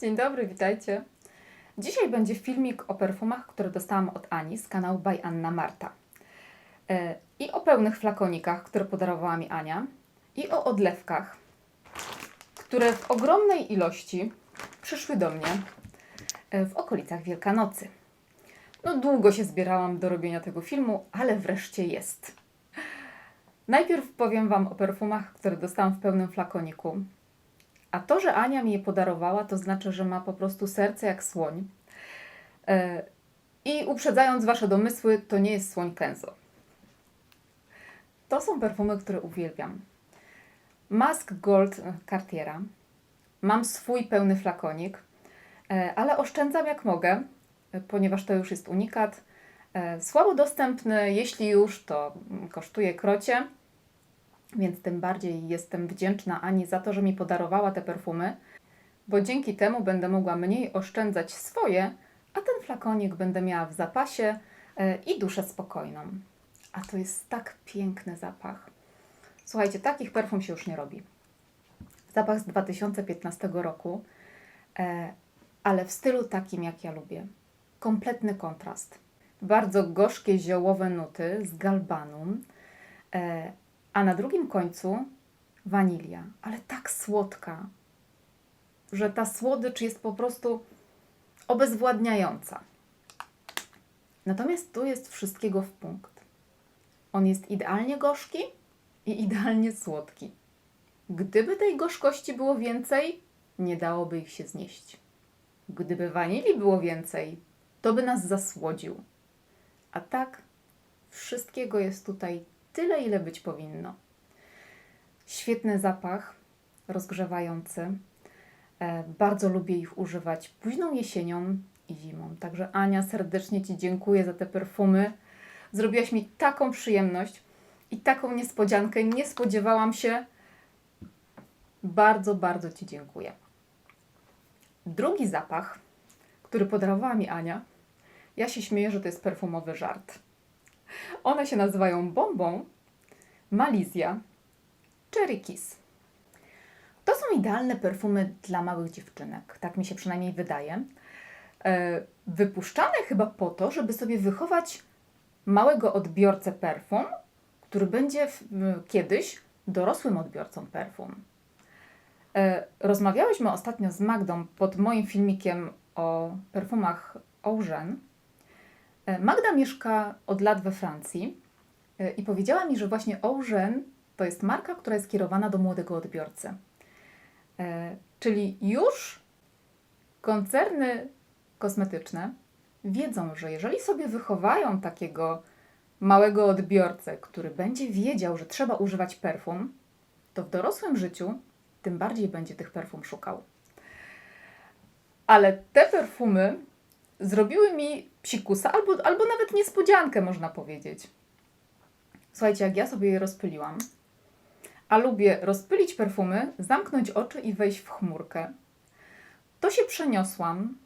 Dzień dobry, witajcie. Dzisiaj będzie filmik o perfumach, które dostałam od Ani z kanału by Anna Marta. E, I o pełnych flakonikach, które podarowała mi Ania. I o odlewkach, które w ogromnej ilości przyszły do mnie e, w okolicach Wielkanocy. No długo się zbierałam do robienia tego filmu, ale wreszcie jest. Najpierw powiem Wam o perfumach, które dostałam w pełnym flakoniku. A to, że Ania mi je podarowała, to znaczy, że ma po prostu serce jak słoń. E, I uprzedzając Wasze domysły, to nie jest słoń Kenzo. To są perfumy, które uwielbiam. Mask Gold Cartiera. Mam swój pełny flakonik, e, ale oszczędzam jak mogę, e, ponieważ to już jest unikat. Słabo dostępny, jeśli już, to kosztuje krocie. Więc tym bardziej jestem wdzięczna Ani za to, że mi podarowała te perfumy, bo dzięki temu będę mogła mniej oszczędzać swoje, a ten flakonik będę miała w zapasie e, i duszę spokojną. A to jest tak piękny zapach. Słuchajcie, takich perfum się już nie robi. Zapach z 2015 roku, e, ale w stylu takim, jak ja lubię. Kompletny kontrast. Bardzo gorzkie ziołowe nuty z galbanum, e, a na drugim końcu wanilia, ale tak słodka, że ta słodycz jest po prostu obezwładniająca. Natomiast tu jest wszystkiego w punkt. On jest idealnie gorzki i idealnie słodki. Gdyby tej gorzkości było więcej, nie dałoby ich się znieść. Gdyby wanilii było więcej, to by nas zasłodził. A tak, wszystkiego jest tutaj tyle, ile być powinno. Świetny zapach, rozgrzewający. E, bardzo lubię ich używać późną jesienią i zimą. Także Ania, serdecznie Ci dziękuję za te perfumy. Zrobiłaś mi taką przyjemność i taką niespodziankę. Nie spodziewałam się. Bardzo, bardzo Ci dziękuję. Drugi zapach, który podarowała mi Ania, ja się śmieję, że to jest perfumowy żart. One się nazywają bombą, Malizja, Cherry Kiss. To są idealne perfumy dla małych dziewczynek, tak mi się przynajmniej wydaje. E, Wypuszczane chyba po to, żeby sobie wychować małego odbiorcę perfum, który będzie kiedyś dorosłym odbiorcą perfum. E, Rozmawiałyśmy ostatnio z Magdą pod moim filmikiem o perfumach Eugène. E, Magda mieszka od lat we Francji e, i powiedziała mi, że właśnie Eugène to jest marka, która jest kierowana do młodego odbiorcy. E, Czyli już koncerny kosmetyczne wiedzą, że jeżeli sobie wychowają takiego małego odbiorcę, który będzie wiedział, że trzeba używać perfum, to w dorosłym życiu tym bardziej będzie tych perfum szukał. Ale te perfumy zrobiły mi psikusa, albo, albo nawet niespodziankę, można powiedzieć. Słuchajcie, jak ja sobie je rozpyliłam, a lubię rozpylić perfumy, zamknąć oczy i wejść w chmurkę, to się przeniosłam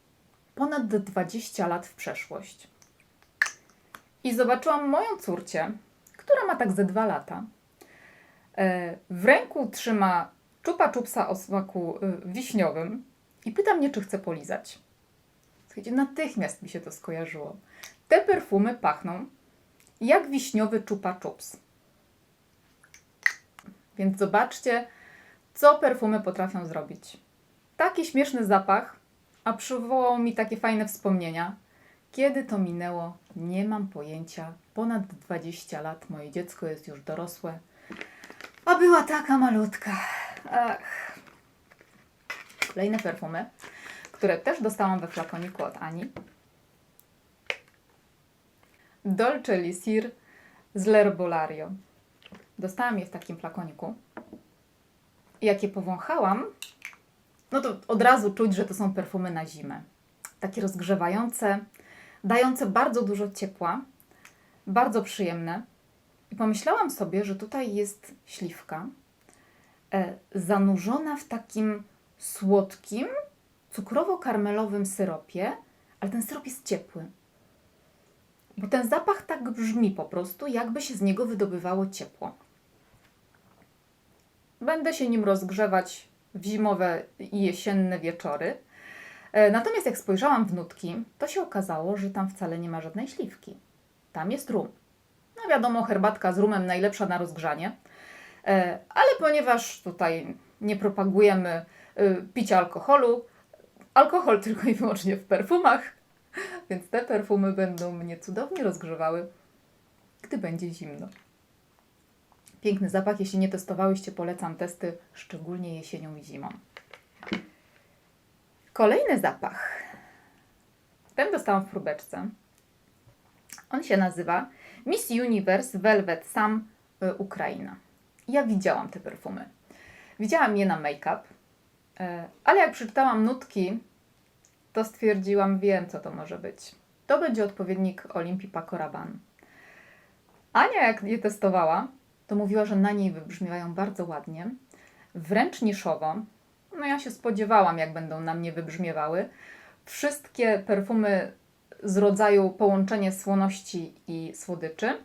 ponad 20 lat w przeszłość. I zobaczyłam moją córcię, która ma tak ze dwa lata. E, W ręku trzyma czupa czupsa o smaku y, wiśniowym i pyta mnie, czy chcę polizać. Słuchajcie, natychmiast mi się to skojarzyło. Te perfumy pachną jak wiśniowy czupa czups. Więc zobaczcie, co perfumy potrafią zrobić. Taki śmieszny zapach, a przywołał mi takie fajne wspomnienia. Kiedy to minęło, nie mam pojęcia. Ponad 20 lat, moje dziecko jest już dorosłe, a była taka malutka. Ach. Kolejne perfumy, które też dostałam we flakoniku od Ani. Dolce Lisir z L'Herbolario. Dostałam je w takim flakoniku. Jak je powąchałam, no to od razu czuć, że to są perfumy na zimę. Takie rozgrzewające, dające bardzo dużo ciepła, bardzo przyjemne. I pomyślałam sobie, że tutaj jest śliwka e, zanurzona w takim słodkim, cukrowo-karmelowym syropie, ale ten syrop jest ciepły. Bo ten zapach tak brzmi po prostu, jakby się z niego wydobywało ciepło. Będę się nim rozgrzewać w zimowe i jesienne wieczory. E, Natomiast jak spojrzałam w nutki, to się okazało, że tam wcale nie ma żadnej śliwki. Tam jest rum. No wiadomo, herbatka z rumem najlepsza na rozgrzanie, E, ale ponieważ tutaj nie propagujemy y, picia alkoholu, alkohol tylko i wyłącznie w perfumach, więc te perfumy będą mnie cudownie rozgrzewały, gdy będzie zimno. Piękny zapach, jeśli nie testowałyście, polecam testy, szczególnie jesienią i zimą. Kolejny zapach. Ten dostałam w próbeczce. On się nazywa Miss Universe Velvet Sam y, Ukraina. Ja widziałam te perfumy. Widziałam je na make-up, y, ale jak przeczytałam nutki, to stwierdziłam, wiem co to może być. To będzie odpowiednik Olimpii Paco Rabanne. Ania jak je testowała, to mówiła, że na niej wybrzmiewają bardzo ładnie, wręcz niszowo. No ja się spodziewałam, jak będą na mnie wybrzmiewały. Wszystkie perfumy z rodzaju połączenie słoności i słodyczy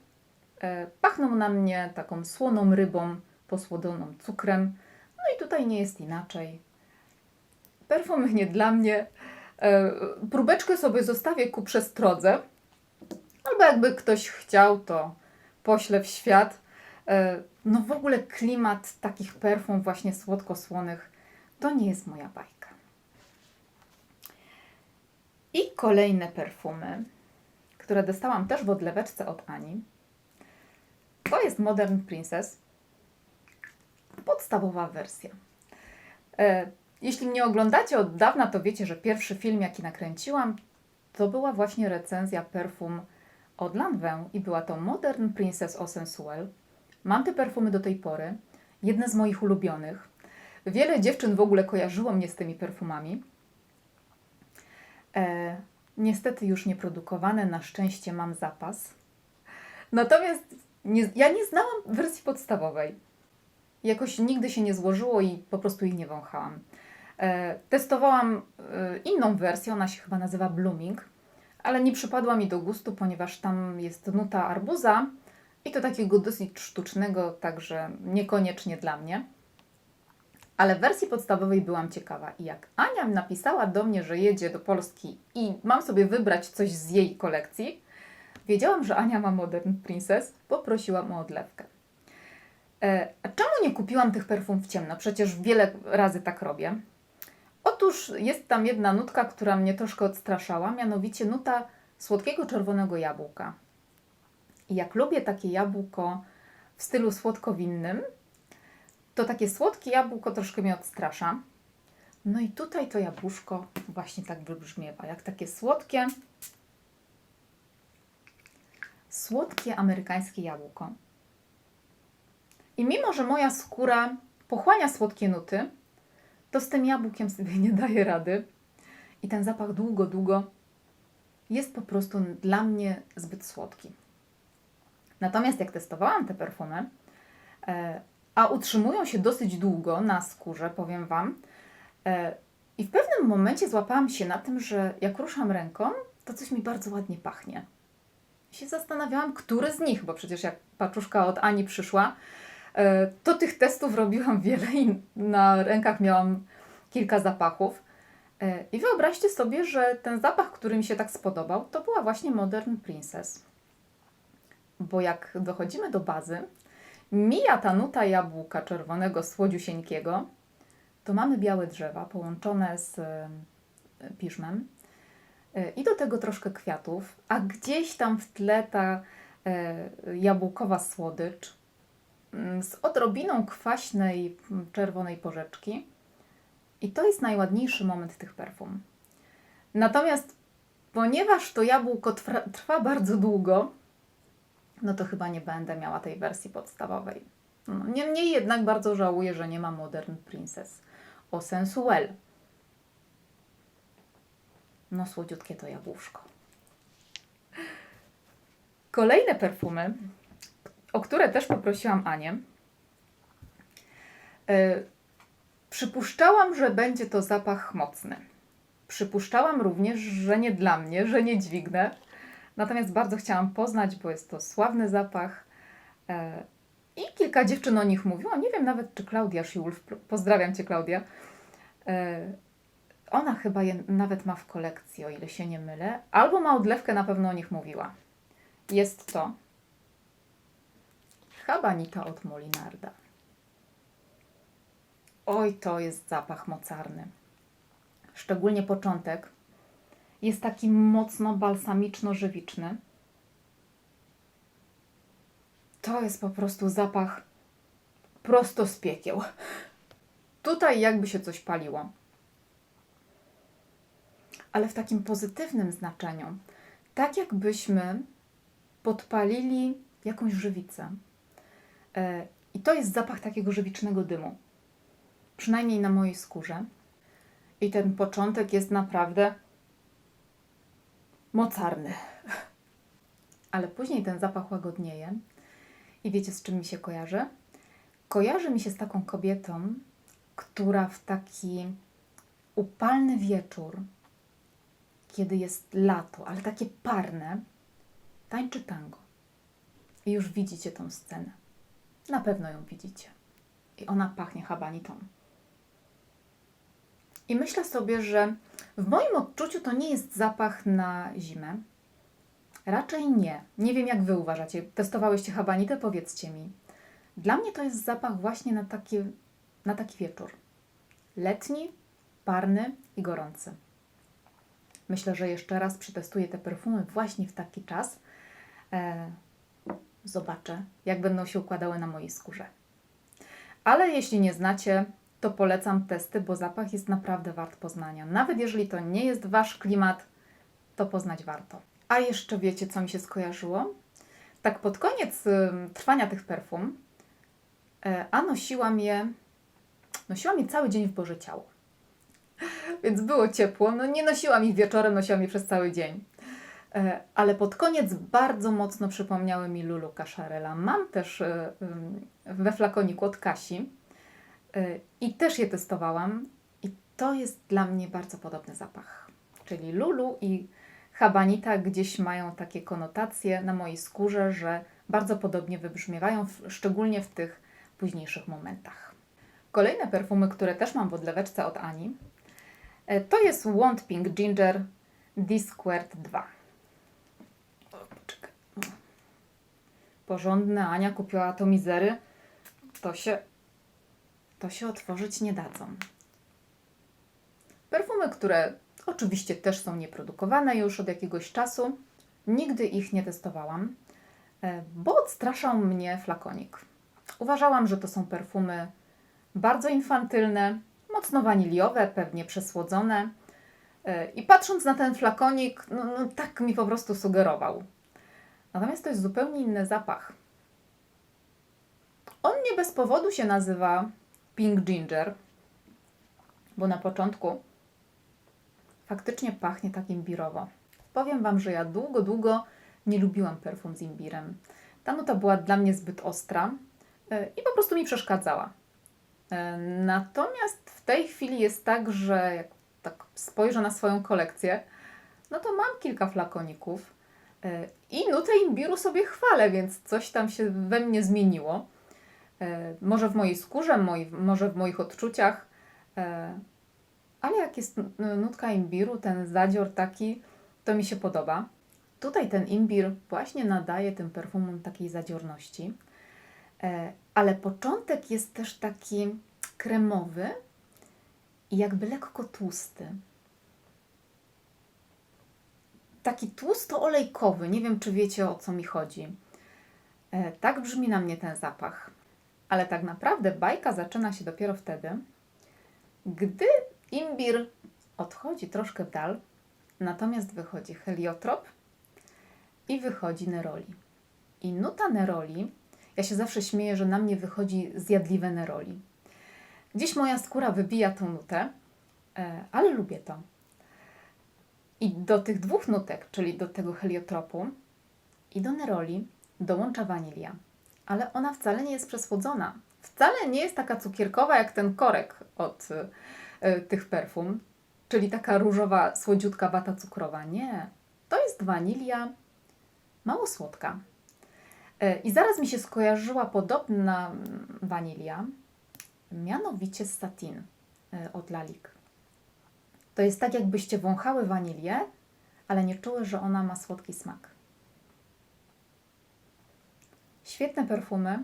e, pachną na mnie taką słoną rybą posłodzoną cukrem. No i tutaj nie jest inaczej. Perfumy nie dla mnie. E, próbeczkę sobie zostawię ku przestrodze. Albo jakby ktoś chciał, to poślę w świat. E, No w ogóle klimat takich perfum właśnie słodko-słonych to nie jest moja bajka. I kolejne perfumy, które dostałam też w odleweczce od Ani. To jest Modern Princess. Podstawowa wersja. Jeśli mnie oglądacie od dawna, to wiecie, że pierwszy film, jaki nakręciłam, to była właśnie recenzja perfum od Lanvin i była to Modern Princess Eau Sensuelle. Mam te perfumy do tej pory. Jedne z moich ulubionych. Wiele dziewczyn w ogóle kojarzyło mnie z tymi perfumami. E, niestety już nieprodukowane, na szczęście mam zapas. Natomiast nie, ja nie znałam wersji podstawowej. Jakoś nigdy się nie złożyło i po prostu jej nie wąchałam. E, testowałam e, inną wersję, ona się chyba nazywa Blooming, ale nie przypadła mi do gustu, ponieważ tam jest nuta arbuza i to takiego dosyć sztucznego, także niekoniecznie dla mnie. Ale w wersji podstawowej byłam ciekawa i jak Ania napisała do mnie, że jedzie do Polski i mam sobie wybrać coś z jej kolekcji, wiedziałam, że Ania ma Modern Princess, poprosiłam o odlewkę. E, a czemu nie kupiłam tych perfum w ciemno? Przecież wiele razy tak robię. Otóż jest tam jedna nutka, która mnie troszkę odstraszała, mianowicie nuta słodkiego czerwonego jabłka. I jak lubię takie jabłko w stylu słodkowinnym, to takie słodkie jabłko troszkę mnie odstrasza. No i tutaj to jabłuszko właśnie tak wybrzmiewa, jak takie słodkie, słodkie amerykańskie jabłko. I mimo, że moja skóra pochłania słodkie nuty, to z tym jabłkiem sobie nie daje rady. I ten zapach długo, długo jest po prostu dla mnie zbyt słodki. Natomiast jak testowałam te perfumy, e, a utrzymują się dosyć długo na skórze, powiem Wam, e, i w pewnym momencie złapałam się na tym, że jak ruszam ręką, to coś mi bardzo ładnie pachnie. I się zastanawiałam, który z nich, bo przecież jak paczuszka od Ani przyszła, to tych testów robiłam wiele i na rękach miałam kilka zapachów. E, I wyobraźcie sobie, że ten zapach, który mi się tak spodobał, to była właśnie Modern Princess. Bo jak dochodzimy do bazy, mija ta nuta jabłka czerwonego słodziusieńkiego, to mamy białe drzewa połączone z e, piżmem e, i do tego troszkę kwiatów, a gdzieś tam w tle ta e, jabłkowa słodycz z odrobiną kwaśnej m, czerwonej porzeczki. I to jest najładniejszy moment tych perfum. Natomiast ponieważ to jabłko trwa, trwa bardzo długo, no to chyba nie będę miała tej wersji podstawowej. No, niemniej jednak bardzo żałuję, że nie ma Modern Princess o Sensuel. No słodziutkie to jabłuszko. Kolejne perfumy, o które też poprosiłam Anię. E, przypuszczałam, że będzie to zapach mocny. Przypuszczałam również, że nie dla mnie, że nie dźwignę. Natomiast bardzo chciałam poznać, bo jest to sławny zapach. E, I kilka dziewczyn o nich mówiło. Nie wiem nawet, czy Klaudia Schiulf, pozdrawiam Cię Klaudia, e, ona chyba je nawet ma w kolekcji, o ile się nie mylę, albo ma odlewkę, na pewno o nich mówiła. Jest to Habanita od Molinarda. Oj, to jest zapach mocarny. Szczególnie początek jest taki mocno balsamiczno-żywiczny. To jest po prostu zapach prosto z piekieł. Tutaj jakby się coś paliło. Ale w takim pozytywnym znaczeniu. Tak jakbyśmy podpalili jakąś żywicę. E, I to jest zapach takiego żywicznego dymu. Przynajmniej na mojej skórze. I ten początek jest naprawdę mocarny. Ale później ten zapach łagodnieje. I wiecie, z czym mi się kojarzy? Kojarzy mi się z taką kobietą, która w taki upalny wieczór, kiedy jest lato, ale takie parne, tańczy tango. I już widzicie tą scenę. Na pewno ją widzicie. I ona pachnie habanitą. I myślę sobie, że w moim odczuciu to nie jest zapach na zimę. Raczej nie. Nie wiem, jak wy uważacie. Testowałyście habanitę? Powiedzcie mi. Dla mnie to jest zapach właśnie na taki, na taki wieczór. Letni, parny i gorący. Myślę, że jeszcze raz przetestuję te perfumy właśnie w taki czas. E, zobaczę, jak będą się układały na mojej skórze. Ale jeśli nie znacie, to polecam testy, bo zapach jest naprawdę wart poznania. Nawet jeżeli to nie jest wasz klimat, to poznać warto. A jeszcze wiecie, co mi się skojarzyło? Tak pod koniec trwania tych perfum, y, a nosiłam je, nosiłam je cały dzień w Boże Ciało. Więc było ciepło. No nie nosiłam ich wieczorem, nosiłam je przez cały dzień. E, ale pod koniec bardzo mocno przypomniały mi Lulu Kaszarela. Mam też e, we flakoniku od Kasi e, i też je testowałam i to jest dla mnie bardzo podobny zapach. Czyli Lulu i Habanita gdzieś mają takie konotacje na mojej skórze, że bardzo podobnie wybrzmiewają, szczególnie w tych późniejszych momentach. Kolejne perfumy, które też mam w odleweczce od Ani, to jest Wand Pink Ginger D Squared 2. porządne Ania kupiła to mizery, to się, to się otworzyć nie dadzą. Perfumy, które oczywiście też są nieprodukowane już od jakiegoś czasu, nigdy ich nie testowałam, e, bo odstraszał mnie flakonik. Uważałam, że to są perfumy bardzo infantylne, mocno waniliowe, pewnie przesłodzone. E, I patrząc na ten flakonik, no, no tak mi po prostu sugerował. Natomiast to jest zupełnie inny zapach. On nie bez powodu się nazywa Pink Ginger, bo na początku faktycznie pachnie tak imbirowo. Powiem Wam, że ja długo, długo nie lubiłam perfum z imbirem. Ta nuta była dla mnie zbyt ostra e, i po prostu mi przeszkadzała. E, natomiast w tej chwili jest tak, że jak tak spojrzę na swoją kolekcję, no to mam kilka flakoników I nutę imbiru sobie chwalę, więc coś tam się we mnie zmieniło. E, może w mojej skórze, może w moich odczuciach, e, ale jak jest nutka imbiru, ten zadzior taki, to mi się podoba. Tutaj ten imbir właśnie nadaje tym perfumom takiej zadziorności, ale początek jest też taki kremowy i jakby lekko tłusty taki tłusto-olejkowy. Nie wiem, czy wiecie o co mi chodzi. E, tak brzmi na mnie ten zapach. Ale tak naprawdę bajka zaczyna się dopiero wtedy, gdy imbir odchodzi troszkę w dal, natomiast wychodzi heliotrop i wychodzi neroli. I nuta neroli, ja się zawsze śmieję, że na mnie wychodzi zjadliwe neroli. Dziś moja skóra wybija tą nutę, e, ale lubię to. I do tych dwóch nutek, czyli do tego heliotropu i do neroli, dołącza wanilia. Ale ona wcale nie jest przesłodzona. Wcale nie jest taka cukierkowa jak ten korek od y, tych perfum, czyli taka różowa, słodziutka wata cukrowa. Nie. To jest wanilia mało słodka. Y, I zaraz mi się skojarzyła podobna wanilia, mianowicie satin y, od Lalik. To jest tak, jakbyście wąchały wanilię, ale nie czuły, że ona ma słodki smak. Świetne perfumy.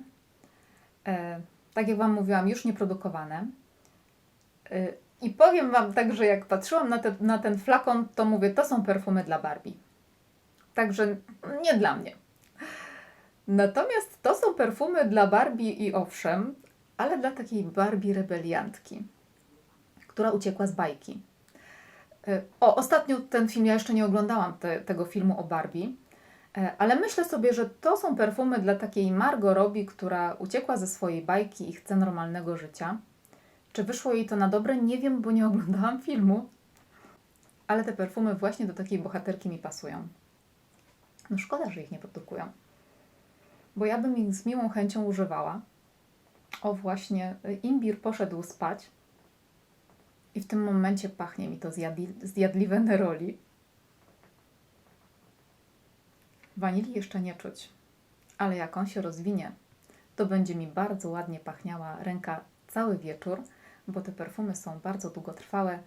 E, tak jak Wam mówiłam, już nieprodukowane. E, I powiem Wam tak, że jak patrzyłam na, te, na ten flakon, to mówię, to są perfumy dla Barbie. Także nie dla mnie. Natomiast to są perfumy dla Barbie i owszem, ale dla takiej Barbie rebeliantki, która uciekła z bajki. E, O, ostatnio ten film, ja jeszcze nie oglądałam te, tego filmu o Barbie, e, ale myślę sobie, że to są perfumy dla takiej Margot Robbie, która uciekła ze swojej bajki i chce normalnego życia. Czy wyszło jej to na dobre? Nie wiem, bo nie oglądałam filmu. Ale te perfumy właśnie do takiej bohaterki mi pasują. No szkoda, że ich nie produkują. Bo ja bym ich z miłą chęcią używała. O właśnie, y, imbir poszedł spać. I w tym momencie pachnie mi to zjadli, zjadliwe neroli. Wanilii jeszcze nie czuć, ale jak on się rozwinie, to będzie mi bardzo ładnie pachniała ręka cały wieczór, bo te perfumy są bardzo długotrwałe.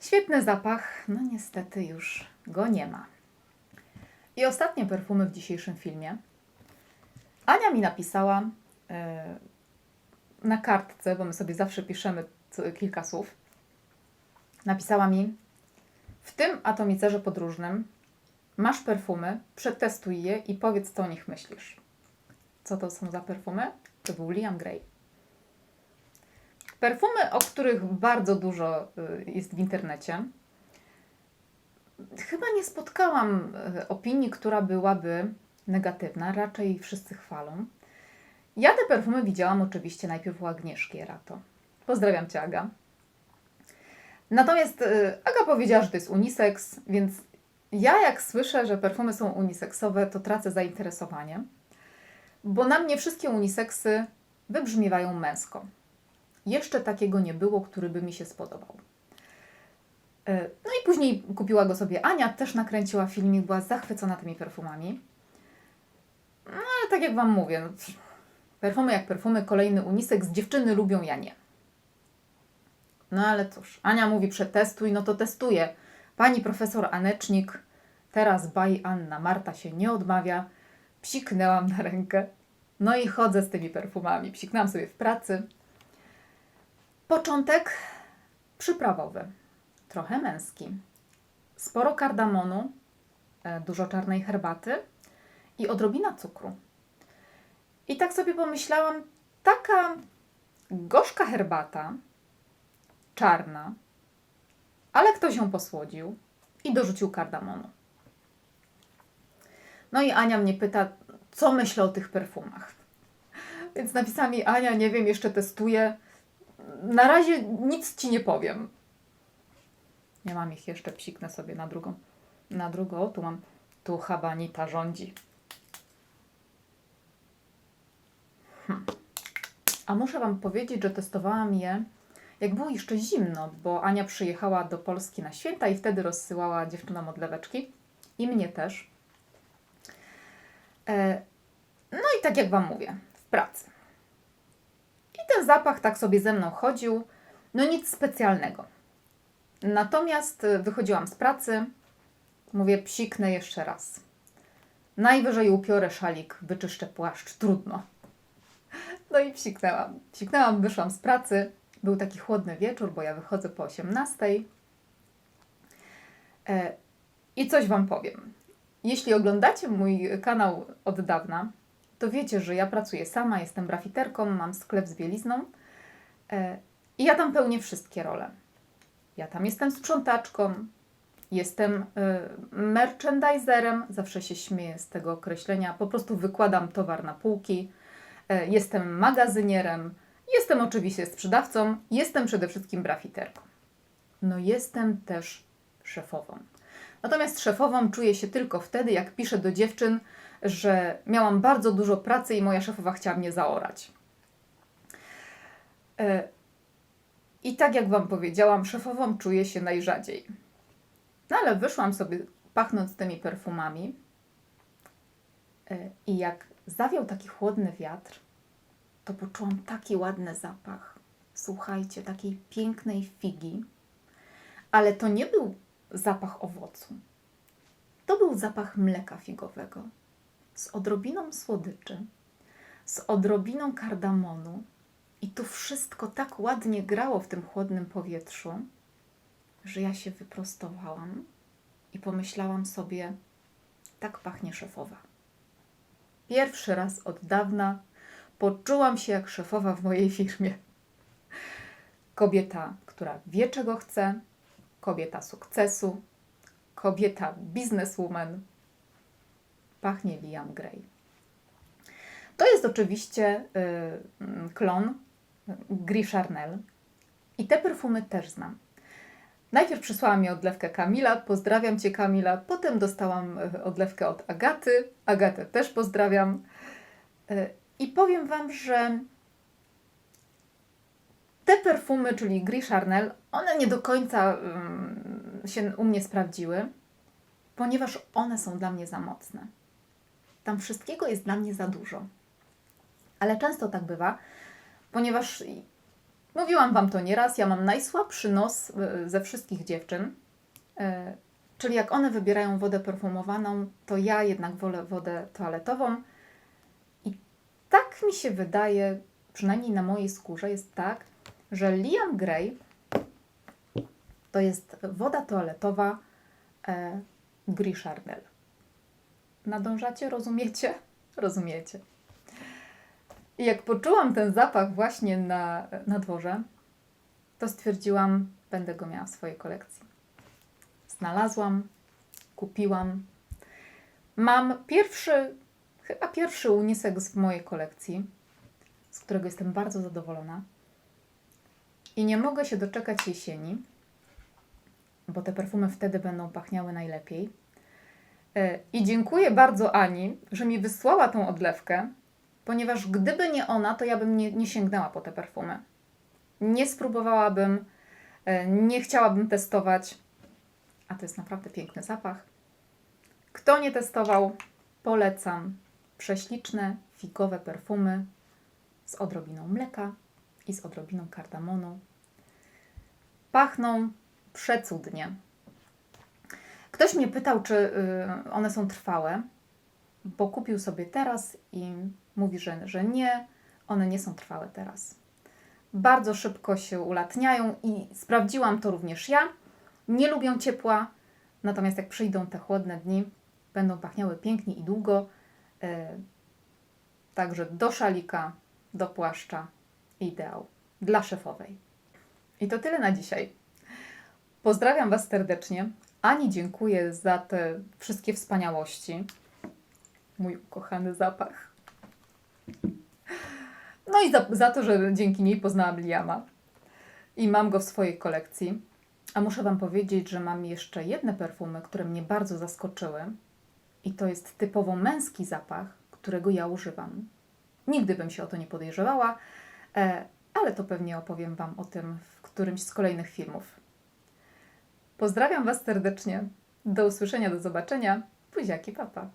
Świetny zapach, no niestety już go nie ma. I ostatnie perfumy w dzisiejszym filmie. Ania mi napisała e, na kartce, bo my sobie zawsze piszemy kilka słów. Napisała mi: W tym atomicerze podróżnym masz perfumy, przetestuj je i powiedz, co o nich myślisz. Co to są za perfumy? To był Liam Gray. Perfumy, o których bardzo dużo y, jest w internecie. Chyba nie spotkałam y, opinii, która byłaby negatywna, raczej wszyscy chwalą. Ja te perfumy widziałam oczywiście najpierw u Agnieszki. Pozdrawiam Cię, Aga. Natomiast y, Aga powiedziała, że to jest unisex, więc ja jak słyszę, że perfumy są unisexowe, to tracę zainteresowanie, bo na mnie wszystkie uniseksy wybrzmiewają męsko. Jeszcze takiego nie było, który by mi się spodobał. Y, No i później kupiła go sobie Ania, też nakręciła filmik, była zachwycona tymi perfumami. No ale tak jak Wam mówię, no, perfumy jak perfumy, kolejny unisex, dziewczyny lubią, ja nie. No ale cóż, Ania mówi przetestuj, no to testuję. Pani profesor Anecznik, teraz baj Anna, Marta się nie odmawia. Psiknęłam na rękę. No i chodzę z tymi perfumami. Psiknęłam sobie w pracy. Początek przyprawowy, trochę męski. Sporo kardamonu, e, dużo czarnej herbaty i odrobina cukru. I tak sobie pomyślałam, taka gorzka herbata, czarna, ale ktoś ją posłodził i dorzucił kardamonu. No i Ania mnie pyta, co myślę o tych perfumach. Więc napisała mi, Ania, nie wiem, jeszcze testuję. Na razie nic ci nie powiem. Nie mam ich jeszcze, psiknę sobie na drugą. Na drugą, tu mam, tu habanita rządzi. Hmm. A muszę Wam powiedzieć, że testowałam je jak było jeszcze zimno, bo Ania przyjechała do Polski na święta i wtedy rozsyłała dziewczynom odleweczki i mnie też. E, No i tak jak Wam mówię, w pracy. I ten zapach tak sobie ze mną chodził, no nic specjalnego. Natomiast e, wychodziłam z pracy, mówię, psiknę jeszcze raz. Najwyżej upiorę szalik, wyczyszczę płaszcz, trudno. No i psiknęłam. Psiknęłam, wyszłam z pracy. Był taki chłodny wieczór, bo ja wychodzę po 18. E, I coś Wam powiem. Jeśli oglądacie mój kanał od dawna, to wiecie, że ja pracuję sama, jestem brafiterką, mam sklep z bielizną e, i ja tam pełnię wszystkie role. Ja tam jestem sprzątaczką, jestem e, merchandiserem, zawsze się śmieję z tego określenia, po prostu wykładam towar na półki, jestem magazynierem, jestem oczywiście sprzedawcą, jestem przede wszystkim brafiterką. No jestem też szefową. Natomiast szefową czuję się tylko wtedy, jak piszę do dziewczyn, że miałam bardzo dużo pracy i moja szefowa chciała mnie zaorać. E, I tak jak Wam powiedziałam, szefową czuję się najrzadziej. No ale wyszłam sobie pachnąc tymi perfumami e, i jak zawiał taki chłodny wiatr, to poczułam taki ładny zapach. Słuchajcie, takiej pięknej figi. Ale to nie był zapach owocu. To był zapach mleka figowego z odrobiną słodyczy, z odrobiną kardamonu. I to wszystko tak ładnie grało w tym chłodnym powietrzu, że ja się wyprostowałam i pomyślałam sobie, tak pachnie szefowa. Pierwszy raz od dawna poczułam się jak szefowa w mojej firmie. Kobieta, która wie, czego chce, kobieta sukcesu, kobieta bizneswoman. Pachnie Liam Gray. To jest oczywiście y, mm, klon Gris Charnel i te perfumy też znam. Najpierw przysłała mi odlewkę Kamila, pozdrawiam Cię Kamila, potem dostałam y, odlewkę od Agaty, Agatę też pozdrawiam. Y, I powiem Wam, że te perfumy, czyli Gris Charnel, one nie do końca ym, się u mnie sprawdziły, ponieważ one są dla mnie za mocne. Tam wszystkiego jest dla mnie za dużo. Ale często tak bywa, ponieważ mówiłam Wam to nieraz, ja mam najsłabszy nos y, ze wszystkich dziewczyn. Y, Czyli jak one wybierają wodę perfumowaną, to ja jednak wolę wodę toaletową. Tak mi się wydaje, przynajmniej na mojej skórze jest tak, że Liam Gray to jest woda toaletowa e, Gris. Nadążacie? Rozumiecie? Rozumiecie. I jak poczułam ten zapach właśnie na, na dworze, to stwierdziłam, będę go miała w swojej kolekcji. Znalazłam, kupiłam. Mam pierwszy, chyba pierwszy unisex w mojej kolekcji, z którego jestem bardzo zadowolona. I nie mogę się doczekać jesieni, bo te perfumy wtedy będą pachniały najlepiej. E, I dziękuję bardzo Ani, że mi wysłała tą odlewkę, ponieważ gdyby nie ona, to ja bym nie, nie sięgnęła po te perfumy. Nie spróbowałabym, e, nie chciałabym testować, a to jest naprawdę piękny zapach. Kto nie testował, polecam. Prześliczne, figowe perfumy z odrobiną mleka i z odrobiną kardamonu. Pachną przecudnie. Ktoś mnie pytał, czy y, one są trwałe, bo kupił sobie teraz i mówi, że, że nie, one nie są trwałe teraz. Bardzo szybko się ulatniają i sprawdziłam to również ja. Nie lubią ciepła, natomiast jak przyjdą te chłodne dni, będą pachniały pięknie i długo. Y, także do szalika, do płaszcza ideał dla szefowej. I to tyle na dzisiaj. Pozdrawiam Was serdecznie. Ani dziękuję za te wszystkie wspaniałości. Mój ukochany zapach. No i za, za to, że dzięki niej poznałam Liama. I mam go w swojej kolekcji. A muszę Wam powiedzieć, że mam jeszcze jedne perfumy, które mnie bardzo zaskoczyły. I to jest typowo męski zapach, którego ja używam. Nigdy bym się o to nie podejrzewała, e, ale to pewnie opowiem Wam o tym w którymś z kolejnych filmów. Pozdrawiam Was serdecznie. Do usłyszenia, do zobaczenia. Buziaki, papa.